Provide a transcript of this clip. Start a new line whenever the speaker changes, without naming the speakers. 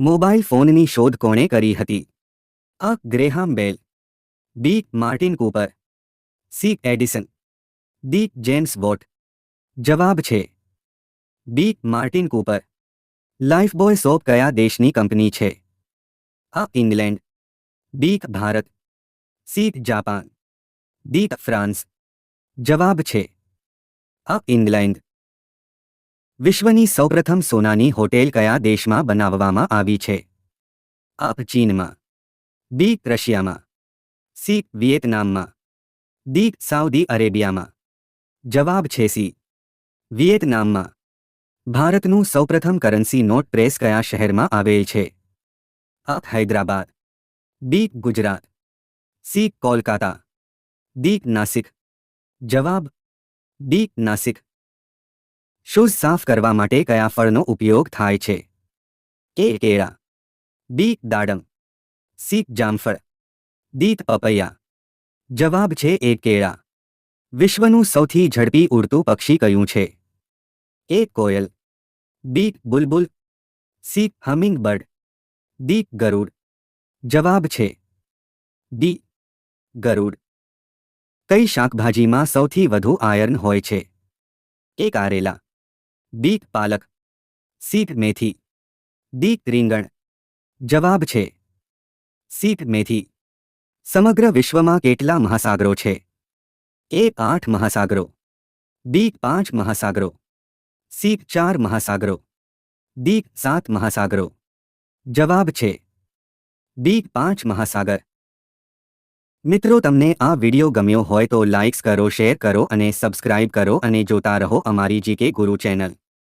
Mobile ફોનની શોધ કોણે કરી હતી? અ. Graham Bell. B. Martin Cooper. C. Edison. D. James Watt. જવાબ છે. B. Martin Cooper. Lifebuoy soap કયા દેશની કંપની છે? અ. England. B. Bharat. C. Japan. D. France. જવાબ છે. અ. ઇંગ્લેન્ડ. વિશ્વની સૌપ્રથમ સોનાની હોટેલ કયા દેશમાં બનાવવામાં આવી છે? અપ ચીનમાં. બી, રશિયામાં. સી, વિયેતનામમાં. ડી, સાઉદી અરેબિયામાં. જવાબ છે સી. વિયેતનામમાં. ભારતનું સૌપ્રથમ કરન્સી નોટ પ્રેસ કયા શહેરમાં આવેલ છે? અ, Hyderabad. B, Gujarat. C, Kolkata. D, Nashik. જવાબ? ડી, નાસિક. શૂઝ સાફ કરવા માટે કયા ફળનો ઉપયોગ થાય છે? એ કેળા. બી દાડમ. સી જામફળ. દીત પપૈયા. જવાબ છે એ કેળા. વિશ્વનું સૌથી ઝડપી ઉડતું પક્ષી કયું છે? એ કોયલ. બી બુલબુલ. C hummingbird. દી ગરુડ. જવાબ છે ડી ગરુડ. કઈ શાકભાજીમાં સૌથી વધુ આયર્ન હોય છે? એ કારેલા. બી પાલક. સીટ મેથી. ડી રીંગણ. જવાબ છે. સીટ મેથી. સમગ્ર વિશ્વમાં કેટલા મહાસાગરો છે? એ આઠ મહાસાગરો. બી પાંચ મહાસાગરો. સી ચાર મહાસાગરો. ડી સાત મહાસાગરો. જવાબ છે. બી પાંચ મહાસાગર. મિત્રો, તમને આ વિડિયો ગમ્યો હોય તો લાઇક્સ કરો, શેર કરો અને સબસ્ક્રાઇબ કરો અને જોતા રહો અમારી જીકે ગુરુ ચેનલ.